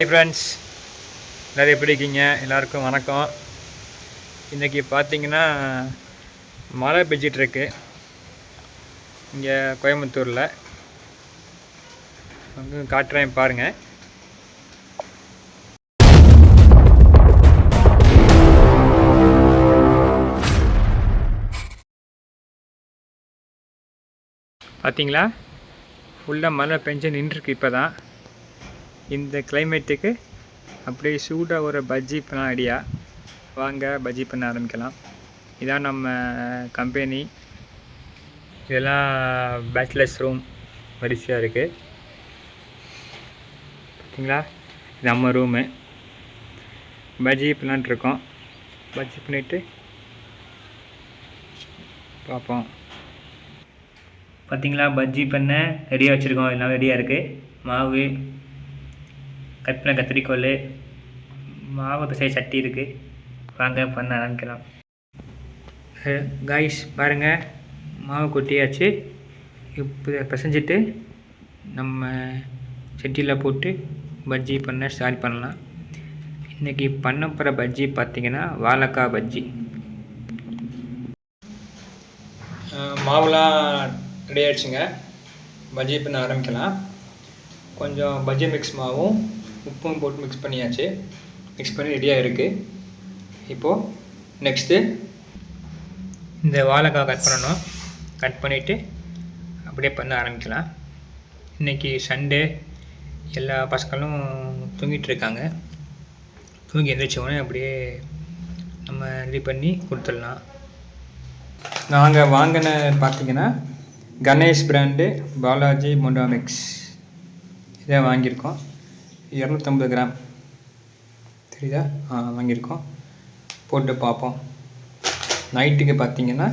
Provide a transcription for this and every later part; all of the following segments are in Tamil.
ஹை ஃப்ரெண்ட்ஸ் எல்லோரும் எப்படி இருக்கீங்க? எல்லாருக்கும் வணக்கம். இன்றைக்கி பார்த்தீங்கன்னா மழை பெஞ்சிட்டுருக்கு இங்கே கோயம்புத்தூரில். வந்து காட்டுறேன் பாருங்கள் பார்த்தீங்களா? ஃபுல்லாக மழை பெஞ்சு நின்றுருக்கு இப்போ தான் இந்த கிளைமேட்டுக்கு அப்படியே சூடாக ஒரு பஜ்ஜி பண்ண ஐடியா வாங்க பஜ்ஜி பண்ண ஆரம்பிக்கலாம். இதான் நம்ம கம்பெனி இதெல்லாம் பேச்சுலர்ஸ் ரூம் வரிசையாக இருக்குது பார்த்தீங்களா இது நம்ம ரூமு பஜ்ஜி பண்ணலான்ட்ருக்கோம் பஜ்ஜி பண்ணிவிட்டு பார்ப்போம். பார்த்தீங்களா பஜ்ஜி பண்ண ரெடியாக வச்சுருக்கோம். எல்லாம் ரெடியாக இருக்குது மாவு கட் கத்திரிக்கோல் மாவு பிசை சட்டி இருக்குது வாங்க பண்ண ஆரம்பிக்கலாம். காய்ஸ் பாருங்கள் மாவு கொட்டியாச்சு. இப்போ பிசைஞ்சிட்டு நம்ம சட்டியில் போட்டு பஜ்ஜி பண்ண ஸ்டார்ட் பண்ணலாம். இன்றைக்கி பண்ண போகிற பஜ்ஜி பார்த்திங்கன்னா வாழைக்காய் பஜ்ஜி. மாவுலாம் ரெடி ஆயிடுச்சுங்க. பஜ்ஜி பண்ண ஆரம்பிக்கலாம். கொஞ்சம் பஜ்ஜி மிக்ஸ் மாவும் உப்பும் போட்டு மிக்ஸ் பண்ணியாச்சு. மிக்ஸ் பண்ணி ரெடியாக இருக்குது இப்போது நெக்ஸ்ட்டு இந்த வாழைக்காய் கட் பண்ணணும். கட் பண்ணிவிட்டு அப்படியே பண்ண ஆரம்பிக்கலாம். இன்றைக்கி சண்டே எல்லா பசங்களும் தூங்கிட்டு இருக்காங்க. தூங்கி எந்திரிச்ச அப்படியே நம்ம ரெடி பண்ணி கொடுத்துடலாம். நாங்கள் வாங்கின பார்த்தீங்கன்னா கணேஷ் பிராண்டு பாலாஜி மொண்டா மிக்ஸ் இதை வாங்கியிருக்கோம். இரநூத்தம்பது கிராம். தெரியுதா? ஆ வாங்கியிருக்கோம். போட்டு பார்ப்போம். நைட்டுக்கு பார்த்தீங்கன்னா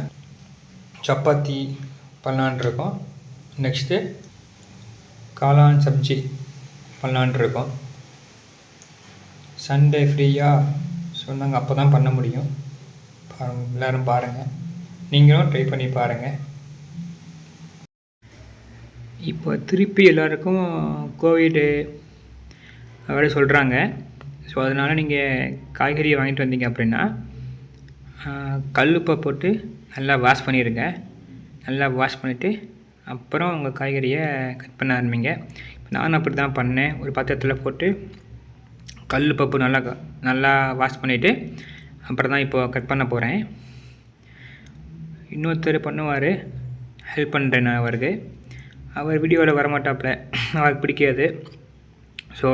சப்பாத்தி பண்ணலான் இருக்கோம் நெக்ஸ்ட்டு காளான் சப்ஜி பண்ணலான் இருக்கோம் சண்டே ஃப்ரீயாக சொன்னாங்க. அப்போ தான் பண்ண முடியும். பாருங்க எல்லோரும் பாருங்கள் நீங்களும் ட்ரை பண்ணி பாருங்கள் இப்போ திருப்பி எல்லாருக்கும் கோவிடு அப்படி சொல்கிறாங்க ஸோ அதனால் நீங்கள் காய்கறியை வாங்கிட்டு வந்தீங்க அப்படின்னா கல்லுப்பை போட்டு நல்லா வாஷ் பண்ணிடுங்க நல்லா வாஷ் பண்ணிவிட்டு அப்புறம் உங்கள் காய்கறியை கட் பண்ண ஆரம்பிங்க. இப்போ நான் அப்படி தான் பண்ணேன். ஒரு பாத்திரத்தில் போட்டு கல் பப்பு நல்லா க- நல்லா வாஷ் பண்ணிவிட்டு அப்புறம் தான் இப்போது கட் பண்ண போகிறேன் இன்னொருத்தர் பண்ணுவார். ஹெல்ப் பண்ணுறேன் நான் அவருக்கு. அவர் வீடியோவில் வரமாட்டாப்புல. அவருக்கு பிடிக்காது. ஸோ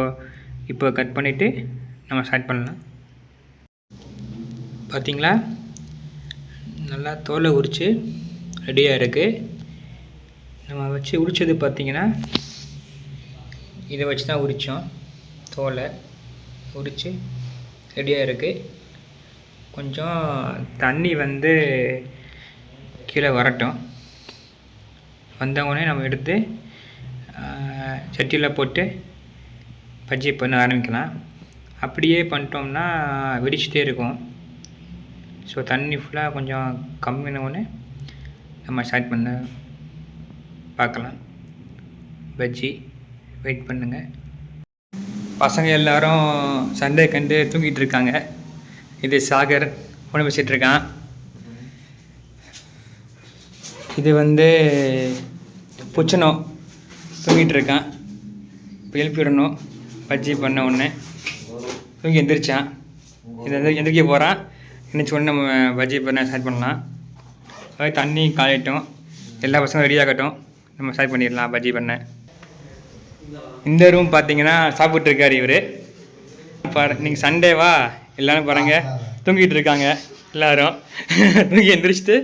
இப்போ கட் பண்ணிவிட்டு நம்ம ஸ்டார்ட் பண்ணலாம். பார்த்திங்களா? நல்லா தோலை உரித்து ரெடியாக இருக்குது நம்ம வச்சு உரித்தது பார்த்திங்கன்னா இதை வச்சு தான் உரித்தோம் தோலை உரித்து ரெடியாக இருக்குது கொஞ்சம் தண்ணி வந்து கீழே வரட்டும். வந்தவுடனே நம்ம எடுத்து சட்டியில் போட்டு பஜ்ஜி பண்ண ஆரம்பிக்கலாம். அப்படியே பண்ணிட்டோம்னா வெடிச்சிட்டே இருக்கும். ஸோ தண்ணி ஃபுல்லாக கொஞ்சம் கம்மியான நம்ம ஸ்டார்ட் பண்ண பார்க்கலாம். பஜ்ஜி வெயிட் பண்ணுங்கள் பசங்க எல்லாரும் சண்டே கண்டு தூங்கிட்டு இருக்காங்க. இது சாகர் உணவு பேசிகிட்டு இருக்கான். இது வந்து புச்சனம். தூங்கிட்டு இருக்கான். எழுப்பிடணும் எழுப்பி விடணும். பஜ்ஜி பண்ண உடனே தூங்கி எந்திரிச்சான் இது எந்திரிக்க போகிறான் எந்திரிச்ச உடனே நம்ம பஜ்ஜி பண்ண ஸ்டார்ட் பண்ணலாம். அதாவது தண்ணி காயட்டும். எல்லா பசங்களும் ரெடியாகட்டும் நம்ம ஸ்டார்ட் பண்ணிடலாம் பஜ்ஜி பண்ண. இந்த ரூம் பார்த்தீங்கன்னா சாப்பிட்டு இவர். பாரு நீங்கள் சண்டேவா எல்லாரும் பாருங்க. தூங்கிட்டு இருக்காங்க. எல்லோரும். தூங்கி எந்திரிச்சிட்டு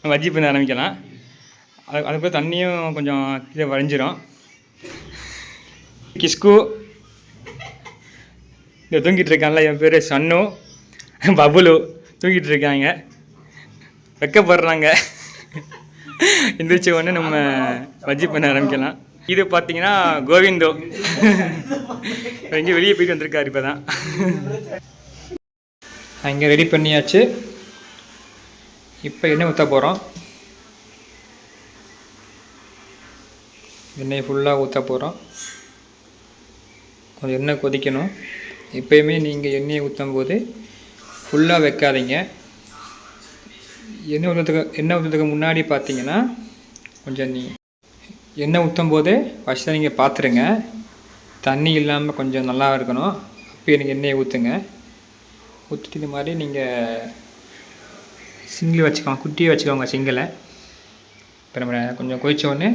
நம்ம பஜ்ஜி பண்ண ஆரம்பிக்கலாம். அது அதுக்கப்புறம் தண்ணியும் கொஞ்சம் இதை வரைஞ்சிரும் கிஸ்கு இங்கே தூங்கிட்டு இருக்கான்ல என் பேர் சன்னு பபுலு. தூங்கிட்டு இருக்காங்க. வெக்கப்படுறாங்க. எந்திரிச்ச உடனே நம்ம வஜ்ஜி பண்ண ஆரம்பிக்கலாம். இது பார்த்தீங்கன்னா கோவிந்தோ. எங்கேயும் வெளியே போயிட்டு வந்திருக்காரு இப்போ தான் அங்கே ரெடி பண்ணியாச்சு. இப்போ எண்ணெய் ஊற்ற போகிறோம் எண்ணெய் ஃபுல்லாக ஊற்ற போகிறோம் கொஞ்சம் எண்ணெய் கொதிக்கணும். எப்பயுமே நீங்கள் எண்ணெயை ஊற்றும் போது ஃபுல்லாக வைக்காதீங்க. எண்ணெய் ஊற்றுறதுக்கு எண்ணெய் ஊற்றுறதுக்கு முன்னாடி பார்த்தீங்கன்னா கொஞ்சம் நீ எண்ணெய் ஊற்றும் போது ஃபஸ்ட்டாக நீங்கள் பார்த்துருங்க தண்ணி இல்லாமல் கொஞ்சம் நல்லா இருக்கணும். அப்போ எனக்கு எண்ணெயை ஊற்றுங்க ஊற்றிட்டு இது மாதிரி நீங்கள் சிங்கிள் வச்சுக்கோங்க குட்டியை வச்சுக்கோங்க சிங்கிளை இப்போ நம்ம கொஞ்சம் கொதிச்ச உடனே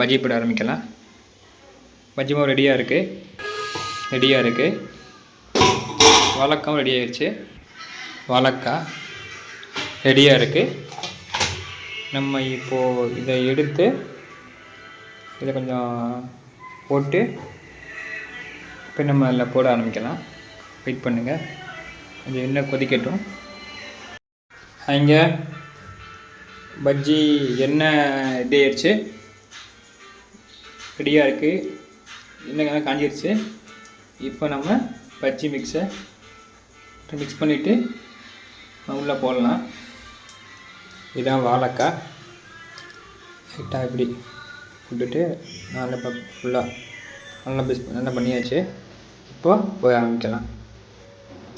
பஜ்ஜி போட ஆரம்பிக்கலாம். பஜ்ஜி மாவு ரெடியாக இருக்குது ரெடியாக இருக்குது வாழைக்காவும் ரெடி ஆயிடுச்சு வாழைக்காய் ரெடியாக இருக்குது நம்ம இப்போது இதை எடுத்து இதை கொஞ்சம் போட்டு இப்போ நம்ம அதில் போட ஆரம்பிக்கலாம். வெயிட் பண்ணுங்கள் கொஞ்சம் எண்ணெய் கொதிக்கட்டும். இங்கே பஜ்ஜி எண்ணெய் ரெடி ஆயிடுச்சு ரெடியாக இருக்குது எண்ணெய் காஞ்சிருச்சு. இப்போ நம்ம பஜ்ஜி மிக்ஸை மிக்ஸ் பண்ணிவிட்டு உள்ளே போடலாம். இதுதான் வாழைக்காய். லைட்டாக இப்படி விட்டுட்டு நல்லா இப்போ ஃபுல்லாக நல்லா பிஸ் நல்லா பண்ணியாச்சு. இப்போ போய் ஆரம்பிக்கலாம்.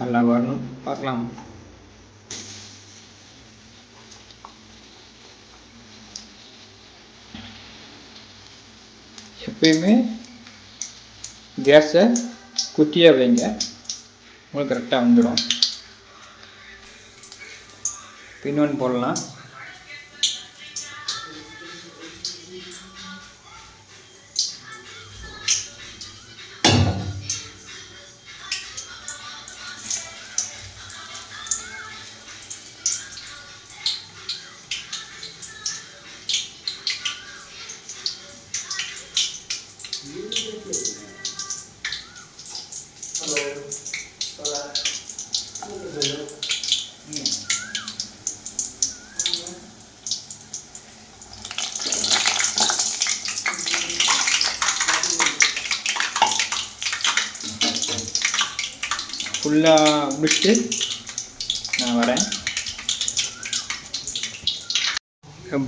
நல்லா வரணும். பார்க்கலாம். எப்பயுமே கேஸை குட்டியாக வைங்க. உங்களுக்கு கரெக்டாக வந்துடும் இன்னொன்று போடலாம். ஃபுல்லாக முடிச்சுட்டு நான் வரேன்.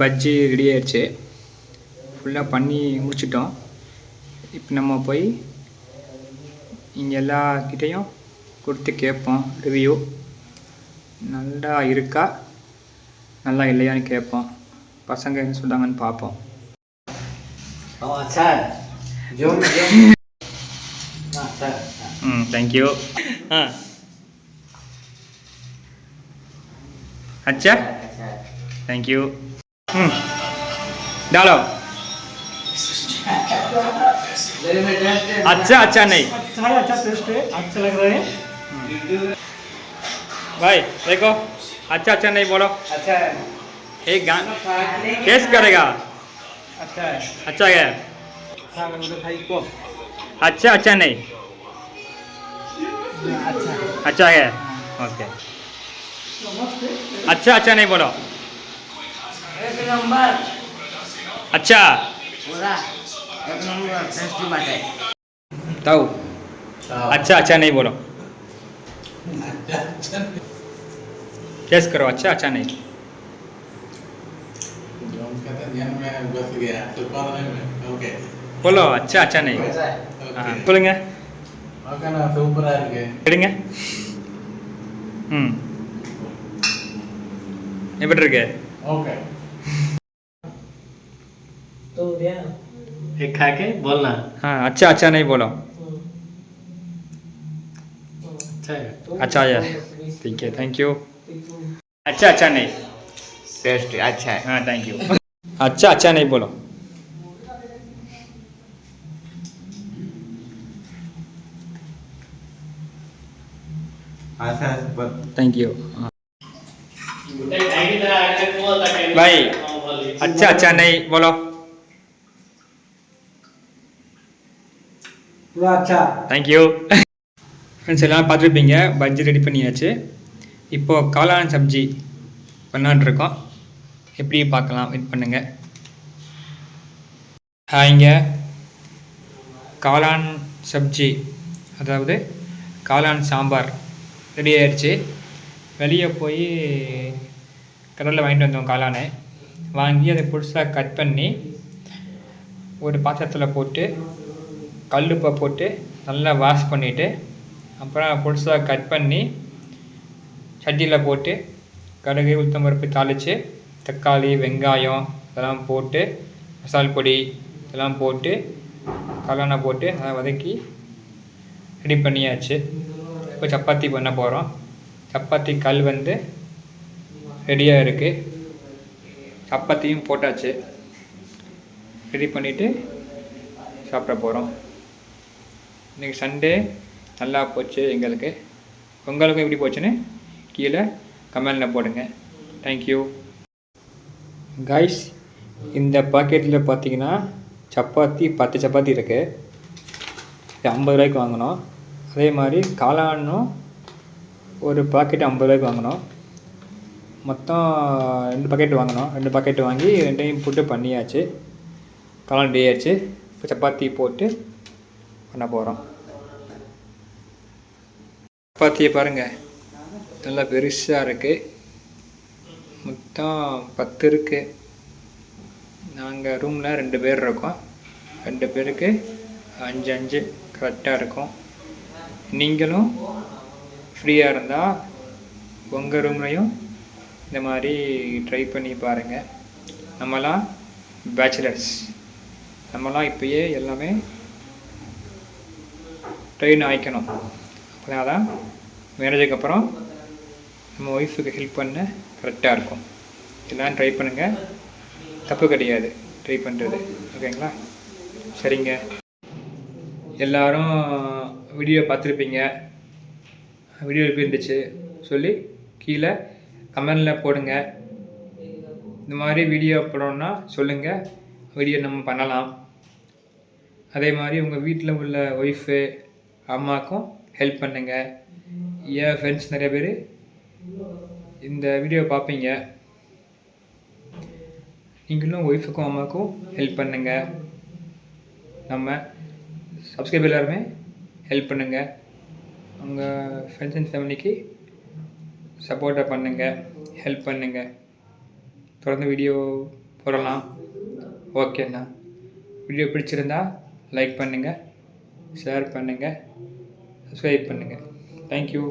பஜ்ஜி ரெடி ஆயிடுச்சு. ஃபுல்லாக பண்ணி முடிச்சிட்டோம். இப்போ நம்ம போய் இங்கே எல்லாக்கிட்டேயும் கொடுத்து கேட்போம் ரிவ்யூ நல்லா இருக்கா? நல்லா இல்லையான்னு கேட்போம். பசங்க என்ன சொல்கிறாங்கன்னு பார்ப்போம். சார் ம் தேங்க்யூ ஆ अच्छा? अच्छा थैंक यू हम्म डालो। है। अच्छा अच्छा नहीं। अच्छा है अच्छा टेस्ट है अच्छा लग रहा है भाई देखो। अच्छा अच्छा नहीं बोलो। अच्छा है एक गा टेस्ट करेगा। अच्छा है। अच्छा है। हाँ मैं खाई को अच्छा अच्छा नहीं। अच्छा अच्छा है। ओके। अच्छा अच्छा नहीं बोलो। एक नंबर अच्छा। पूरा एक नंबर बात है ताऊ। अच्छा अच्छा नहीं बोलो। टेस्ट करो अच्छा अच्छा नहीं। हैं बोलो अच्छा अच्छा नहीं। कैसा है ஆ ओके சொல்லுங்க ஓகே நான் சூப்பரா இருக்கு எடுங்க ம் எப்படி இருக்கு ओके तो दिया एक खा के बोलना हाँ अच्छा अच्छा नहीं बोलो अच्छा है अच्छा है ठीक है थैंक यू अच्छा अच्छा नहीं टेस्ट अच्छा है हाँ थैंक यू अच्छा अच्छा नहीं बोलो थैंक यू भाई अच्छा अच्छा नहीं बोलो पूरा अच्छा தேங்க்யூ ஃப்ரெண்ட்ஸ் எல்லாம் பார்த்துருப்பீங்க பஜ்ஜி ரெடி பண்ணியாச்சு இப்போது காளான் சப்ஜி பண்ணலான்னு இருக்கோம் எப்படி பார்க்கலாம் வெயிட் பண்ணுங்கள் ஹாய்ங்க காளான் சப்ஜி அதாவது காளான் சாம்பார் ரெடி ஆகிடுச்சு வெளியே போய் கடலில் வாங்கிட்டு வந்தோம் காளானை. வாங்கி அதை புதுசாக கட் பண்ணி ஒரு பாத்திரத்தில் போட்டு கல்லுப்பை போட்டு நல்லா வாஷ் பண்ணிவிட்டு அப்புறம் புதுசாக கட் பண்ணி சட்டியில் போட்டு கடுகு உளுத்தம் பருப்பு தாளித்து தக்காளி வெங்காயம் இதெல்லாம் போட்டு மசால் பொடி இதெல்லாம் போட்டு கலனை போட்டு அதை வதக்கி ரெடி பண்ணியாச்சு. இப்போ சப்பாத்தி பண்ண போகிறோம் சப்பாத்தி கல் வந்து ரெடியாக இருக்குது சப்பாத்தியும் போட்டாச்சு. ரெடி பண்ணிவிட்டு சாப்பிட போகிறோம் இன்றைக்கி சண்டே நல்லா போச்சு எங்களுக்கு. உங்களுக்கும் எப்படி போச்சுன்னு கீழே கமெண்டில் போடுங்க. தேங்க்யூ கைஸ் இந்த பாக்கெட்டில் பார்த்தீங்கன்னா சப்பாத்தி பத்து சப்பாத்தி இருக்குது இது ஐம்பது ரூபாய்க்கு வாங்கினோம். அதே மாதிரி காளானும் ஒரு பாக்கெட் ஐம்பது ரூபாய்க்கு வாங்கினோம். மொத்தம் ரெண்டு பாக்கெட் வாங்கினோம். ரெண்டு பாக்கெட் வாங்கி ரெண்டையும் போட்டு பண்ணியாச்சு. காளான் டே ஆச்சு இப்போ சப்பாத்தி போட்டு பண்ண போகிறோம் சப்பாத்தியை பாருங்கள் நல்லா பெருசாக இருக்குது மொத்தம் பத்து இருக்குது நாங்கள் ரூமில் ரெண்டு பேர் இருக்கோம். ரெண்டு பேருக்கு அஞ்சு அஞ்சு. கரெக்டாக இருக்கும். நீங்களும் ஃப்ரீயாக இருந்தால் உங்கள் ரூம்லையும் இந்த மாதிரி ட்ரை பண்ணி பாருங்கள் நம்மலாம் பேச்சுலர்ஸ் நம்மலாம் இப்பயே எல்லாமே ட்ரெயின் ஆயிக்கணும். அப்படின்னா தான் மேரேஜுக்கப்புறம் நம்ம ஒய்ஃபுக்கு ஹெல்ப் பண்ண கரெக்டாக இருக்கும். எல்லாம் ட்ரை பண்ணுங்கள் தப்பு கிடையாது. ட்ரை பண்ணுறது ஓகேங்களா சரிங்க. எல்லாரும் வீடியோ பார்த்துருப்பீங்க. வீடியோ எப்படி இருந்துச்சு? சொல்லி கீழே கமெண்டில் போடுங்க. இந்த மாதிரி வீடியோ போடணுன்னா சொல்லுங்கள் வீடியோ நம்ம பண்ணலாம். அதே மாதிரி உங்கள் வீட்டில் உள்ள ஒய்ஃபு அம்மாவுக்கும் ஹெல்ப் பண்ணுங்கள் என் ஃப்ரெண்ட்ஸ் நிறைய பேர் இந்த வீடியோ பார்ப்பீங்க. நீங்களும் ஒய்ஃபுக்கும் அம்மாவுக்கும் ஹெல்ப் பண்ணுங்கள் நம்ம சப்ஸ்கிரைபர் எல்லாருமே ஹெல்ப் பண்ணுங்கள் உங்கள் ஃப்ரெண்ட்ஸ் அண்ட் ஃபேமிலிக்கு சப்போர்ட்டை பண்ணுங்கள் ஹெல்ப் பண்ணுங்கள் தொடர்ந்து வீடியோ போடலாம். ஓகேண்ணா வீடியோ பிடிச்சிருந்தா லைக் பண்ணுங்கள் ஷேர் பண்ணுங்கள் சப்ஸ்கிரைப் பண்ணுங்கள் தேங்க்யூ